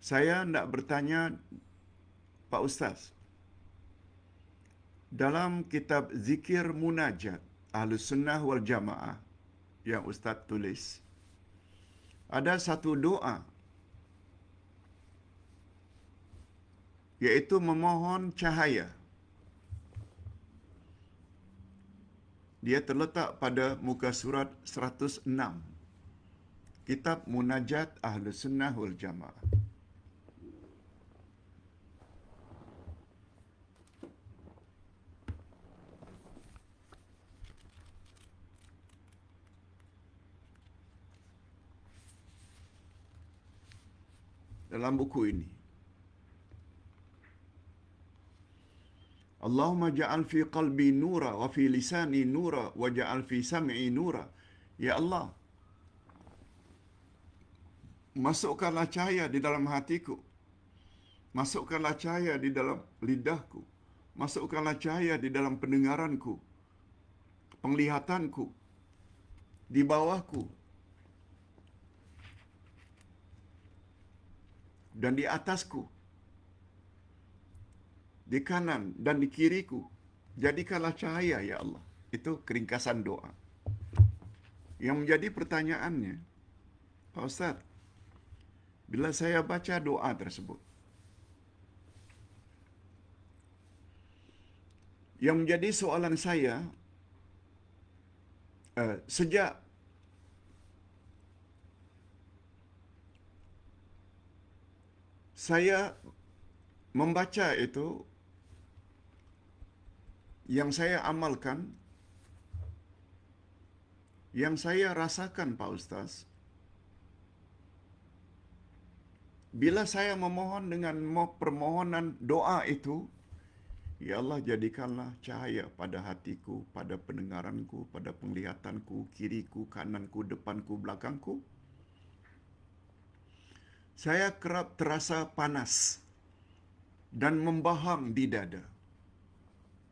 Saya nak bertanya Pak Ustaz. Dalam kitab Zikir Munajat Ahlus Sunnah wal Jamaah yang Ustaz tulis, ada satu doa iaitu memohon cahaya. Dia terletak pada muka surat 106. Kitab Munajat Ahlus Sunnah wal Jamaah. Dalam buku ini. Allahumma ja'al fi qalbi nura wa fi lisani nura wa ja'al fi sam'i nura. Ya Allah, masukkanlah cahaya di dalam hatiku. Masukkanlah cahaya di dalam lidahku. Masukkanlah cahaya di dalam pendengaranku. Penglihatanku. Di bawahku. Dan di atasku, di kanan dan di kiriku. Jadikanlah cahaya, ya Allah. Itu keringkasan doa. Yang menjadi pertanyaannya, Pak Ustaz, bila saya baca doa tersebut, yang menjadi soalan saya, uh, sejak saya membaca itu yang saya amalkan yang saya rasakan Pak Ustaz bila saya memohon dengan permohonan doa itu Ya Allah jadikanlah cahaya pada hatiku, pada pendengaranku, pada penglihatanku, kiriku, kananku, depanku, belakangku saya kerap terasa panas dan membahang di dada.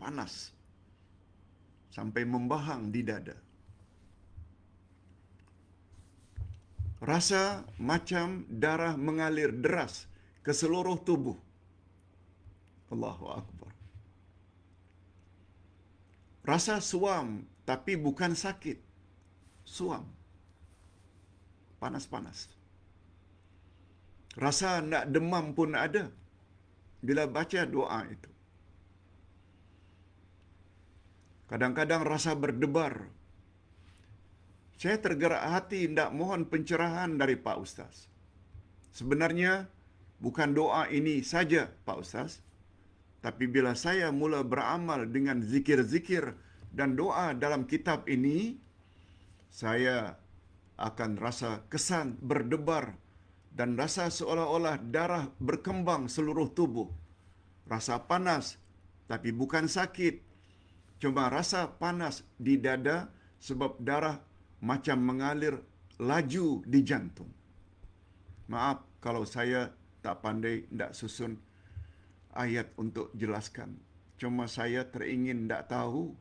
Panas sampai membahang di dada. Rasa macam darah mengalir deras ke seluruh tubuh. Allahu Akbar. Rasa suam tapi bukan sakit. Suam. Panas-panas. Rasa nak demam pun ada bila baca doa itu. Kadang-kadang rasa berdebar. Saya tergerak hati nak mohon pencerahan dari Pak Ustaz. Sebenarnya bukan doa ini saja Pak Ustaz. Tapi bila saya mula beramal dengan zikir-zikir dan doa dalam kitab ini, saya akan rasa kesan berdebar dan rasa seolah-olah darah berkembang seluruh tubuh. Rasa panas tapi bukan sakit. Cuma rasa panas di dada sebab darah macam mengalir laju di jantung. Maaf kalau saya tak pandai tidak susun ayat untuk jelaskan. Cuma saya teringin tidak tahu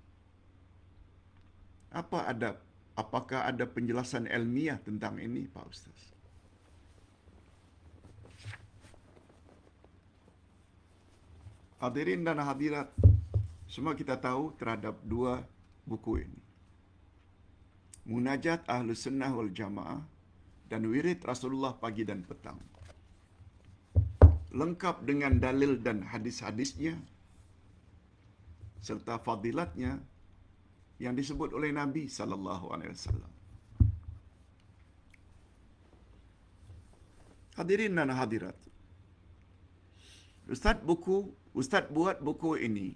apa ada apakah ada penjelasan ilmiah tentang ini Pak Ustaz. Hadirin dan hadirat, semua kita tahu terhadap dua buku ini. Munajat Ahlus Sunnah wal Jamaah dan Wirid Rasulullah pagi dan petang. Lengkap dengan dalil dan hadis-hadisnya serta fadilatnya yang disebut oleh Nabi sallallahu alaihi wasallam. Hadirin dan hadirat. Ustaz buku Ustaz buat buku ini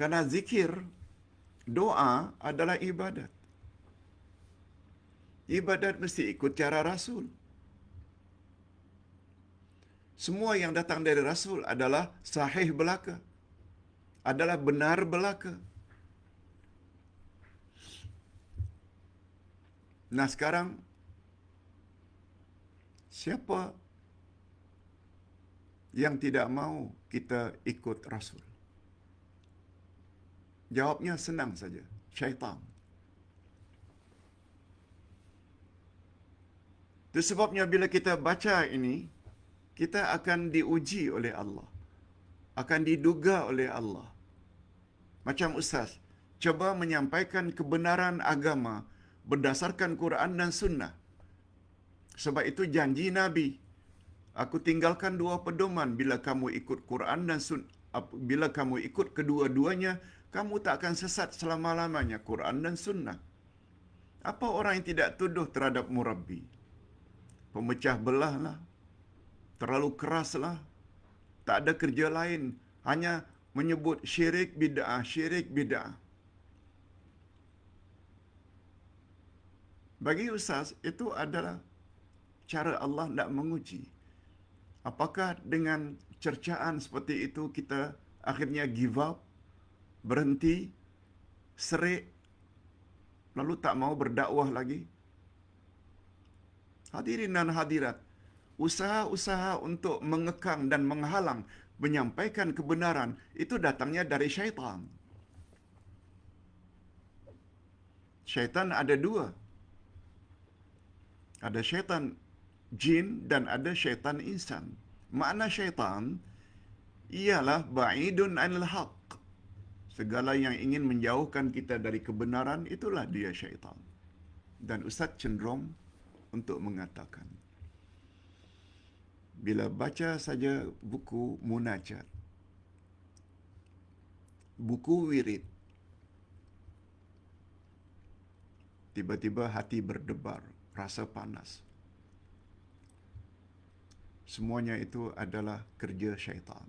kerana zikir doa adalah ibadat. Ibadat mesti ikut cara Rasul. Semua yang datang dari Rasul adalah sahih belaka. Adalah benar belaka. Nah sekarang, siapa yang tidak mau kita ikut Rasul? Jawabnya senang saja. Syaitan. Itu sebabnya bila kita baca ini, kita akan diuji oleh Allah. Akan diduga oleh Allah. Macam Ustaz, coba menyampaikan kebenaran agama berdasarkan Quran dan Sunnah. Sebab itu janji Nabi. Aku tinggalkan dua pedoman bila kamu ikut Quran dan Sunnah. Bila kamu ikut kedua-duanya, kamu tak akan sesat selama-lamanya Quran dan Sunnah. Apa orang yang tidak tuduh terhadap murabbi? Pemecah belah lah. Terlalu keras lah. Tak ada kerja lain. Hanya menyebut syirik bid'ah, syirik bid'ah. Bagi Ustaz, itu adalah cara Allah nak menguji. Apakah dengan cercaan seperti itu kita akhirnya give up, berhenti, serik, lalu tak mau berdakwah lagi? Hadirin dan hadirat, usaha-usaha untuk mengekang dan menghalang menyampaikan kebenaran itu datangnya dari syaitan. Syaitan ada dua. Ada syaitan jin dan ada syaitan insan. Makna syaitan ialah ba'idun anil haq. Segala yang ingin menjauhkan kita dari kebenaran itulah dia syaitan. Dan Ustaz cenderung untuk mengatakan bila baca saja buku munajat buku wirid tiba-tiba hati berdebar rasa panas semuanya itu adalah kerja syaitan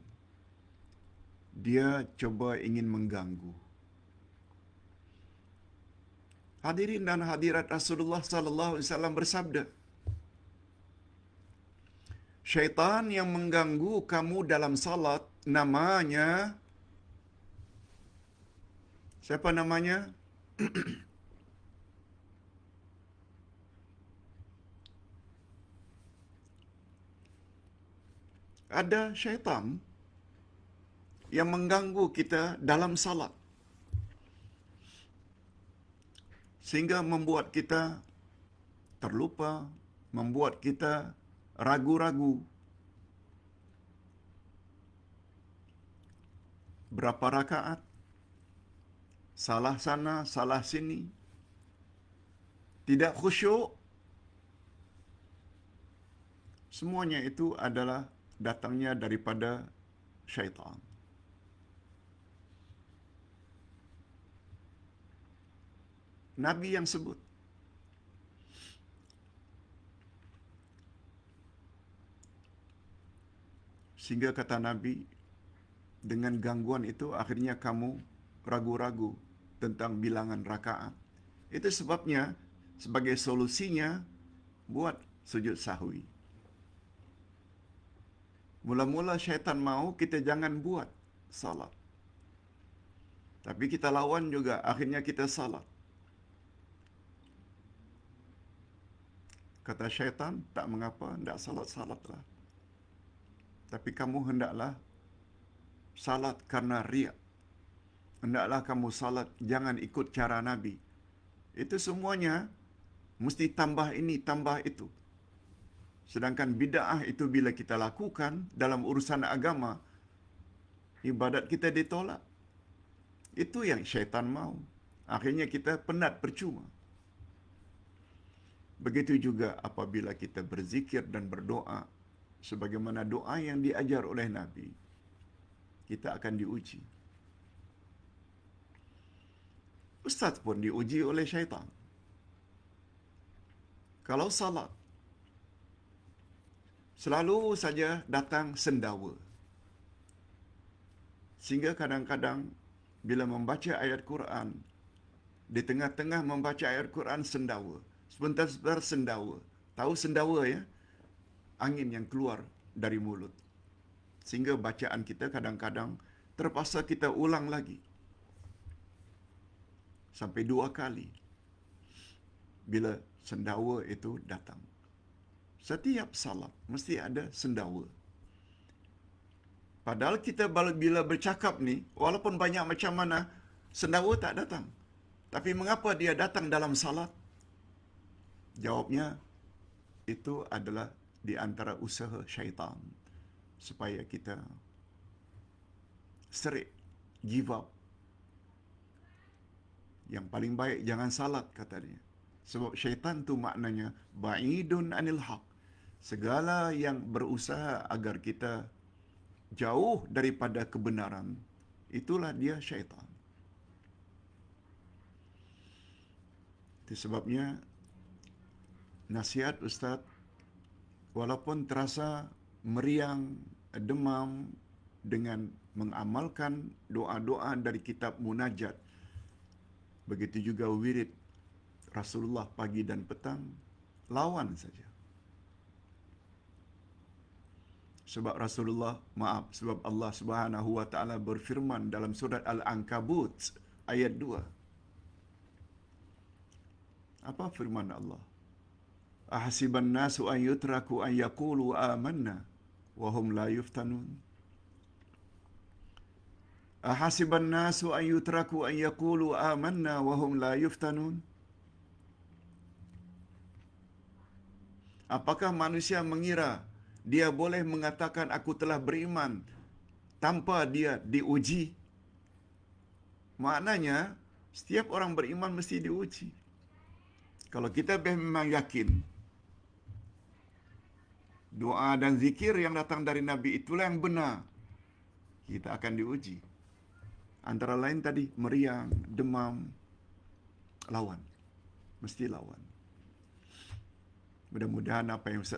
dia coba ingin mengganggu Hadirin dan hadirat Rasulullah sallallahu alaihi wasallam bersabda Syaitan yang mengganggu kamu dalam salat namanya Siapa namanya? Ada syaitan yang mengganggu kita dalam salat. Sehingga membuat kita terlupa, membuat kita ragu-ragu. Berapa rakaat? Salah sana, salah sini. Tidak khusyuk. Semuanya itu adalah datangnya daripada syaitan. Nabi yang sebut. Sehingga kata Nabi, dengan gangguan itu akhirnya kamu ragu-ragu tentang bilangan rakaat. Itu sebabnya, sebagai solusinya, buat sujud sahwi. Mula-mula syaitan mau kita jangan buat salat. Tapi kita lawan juga, akhirnya kita salat. Kata syaitan, tak mengapa, tidak salat-salatlah. Tapi kamu hendaklah salat karena riak. Hendaklah kamu salat, jangan ikut cara Nabi. Itu semuanya mesti tambah ini, tambah itu. Sedangkan bid'ah itu bila kita lakukan dalam urusan agama, ibadat kita ditolak. Itu yang syaitan mau. Akhirnya kita penat percuma. Begitu juga apabila kita berzikir dan berdoa sebagaimana doa yang diajar oleh Nabi, kita akan diuji. Ustaz pun diuji oleh syaitan. Kalau salat, selalu saja datang sendawa. Sehingga kadang-kadang bila membaca ayat Quran, di tengah-tengah membaca ayat Quran sendawa. Sebentar-sebentar sendawa. Tahu sendawa ya? Angin yang keluar dari mulut. Sehingga bacaan kita kadang-kadang terpaksa kita ulang lagi. Sampai dua kali. Bila sendawa itu datang. Setiap salat mesti ada sendawa. Padahal kita bila bercakap ni, walaupun banyak macam mana, sendawa tak datang. Tapi mengapa dia datang dalam salat? Jawabnya, itu adalah di antara usaha syaitan supaya kita serik, give up. Yang paling baik jangan salat kata dia. Sebab syaitan tu maknanya ba'idun anil haq. Segala yang berusaha agar kita jauh daripada kebenaran, itulah dia syaitan. Itu sebabnya nasihat Ustaz walaupun terasa meriang, demam dengan mengamalkan doa-doa dari kitab munajat begitu juga wirid Rasulullah pagi dan petang lawan saja sebab Rasulullah maaf sebab Allah Subhanahu wa taala berfirman dalam surat Al-Ankabut ayat 2 apa firman Allah? Ahasiban nasu an yutraku an yaqulu amanna wa hum la yuftanun. Ahasiban nasu an yutraku an yaqulu amanna wa hum la yuftanun. Apakah manusia mengira dia boleh mengatakan aku telah beriman tanpa dia diuji? Maknanya setiap orang beriman mesti diuji. Kalau kita memang yakin doa dan zikir yang datang dari Nabi itulah yang benar, kita akan diuji. Antara lain tadi meriang, demam, lawan. Mesti lawan. Mudah-mudahan apa yang Ustaz